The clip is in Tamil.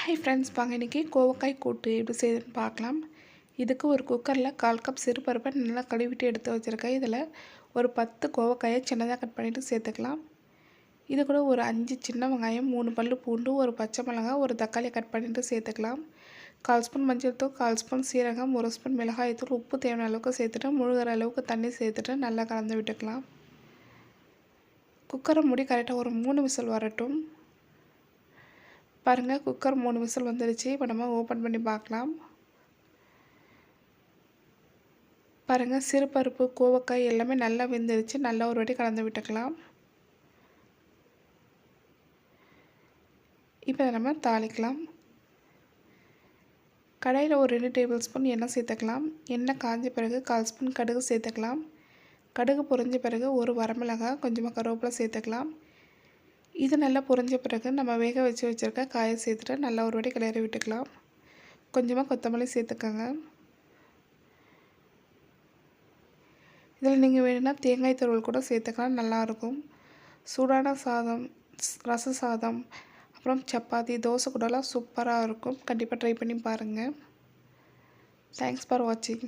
ஹாய் ஃப்ரெண்ட்ஸ் வாங்க இன்றைக்கி கோவக்காய் கூட்டு எப்படி செய்யுதுன்னு பார்க்கலாம். இதுக்கு ஒரு குக்கரில் கால் கப் சிறுபருப்பை நல்லா கழுவிட்டு எடுத்து வச்சுருக்கேன். இதில் ஒரு பத்து கோவக்காயை சின்னதாக கட் பண்ணிவிட்டு சேர்த்துக்கலாம். இது கூட ஒரு அஞ்சு சின்ன வெங்காயம் மூணு பல் பூண்டு ஒரு பச்சை மிளகாய் ஒரு தக்காளி கட் பண்ணிவிட்டு சேர்த்துக்கலாம். கால் ஸ்பூன் மஞ்சள் தூள் கால் ஸ்பூன் சீரகம் ஒரு ஸ்பூன் மிளகாய்த்தூள் உப்பு தேவையான அளவுக்கு சேர்த்துட்டு முழுகிற அளவுக்கு தண்ணி சேர்த்துட்டு நல்லா கலந்து விட்டுக்கலாம். குக்கரை மூடி கரெக்டாக ஒரு மூணு விசில் வரட்டும். பாருங்கள் குக்கர் மூணு விசில் வந்துடுச்சு. இப்போ நம்ம ஓப்பன் பண்ணி பார்க்கலாம். பாருங்கள் சிறுபருப்பு கோவக்காய் எல்லாமே நல்லா வெந்துடுச்சு. நல்லா ஒரு வாட்டி கலந்து விட்டுக்கலாம். இப்போ நம்ம தாளிக்கலாம். கடையில் ஒரு ரெண்டு டேபிள் ஸ்பூன் எண்ணெய் சேர்த்துக்கலாம். எண்ணெய் காஞ்ச பிறகு கால் ஸ்பூன் கடுகு சேர்த்துக்கலாம். கடுகு பொறிஞ்ச பிறகு ஒரு வரமிளகாய் கொஞ்சமாக கருவேப்பிலை சேர்த்துக்கலாம். இது நல்லா புரிஞ்ச பிறகு நம்ம வேக வச்சு வச்சுருக்க காயை சேர்த்துட்டு நல்லா ஒரு வாட்டி கிளறி விட்டுக்கலாம். கொஞ்சமாக கொத்தமல்லி சேர்த்துக்கோங்க. இதில் நீங்கள் வேணும்னா தேங்காய் துருவல் கூட சேர்த்துக்கலாம் நல்லாயிருக்கும். சூடான சாதம் ரச சாதம் அப்புறம் சப்பாத்தி தோசை கூடலாம் சூப்பராக இருக்கும். கண்டிப்பாக ட்ரை பண்ணி பாருங்கள் தேங்க்ஸ் ஃபார் வாட்சிங்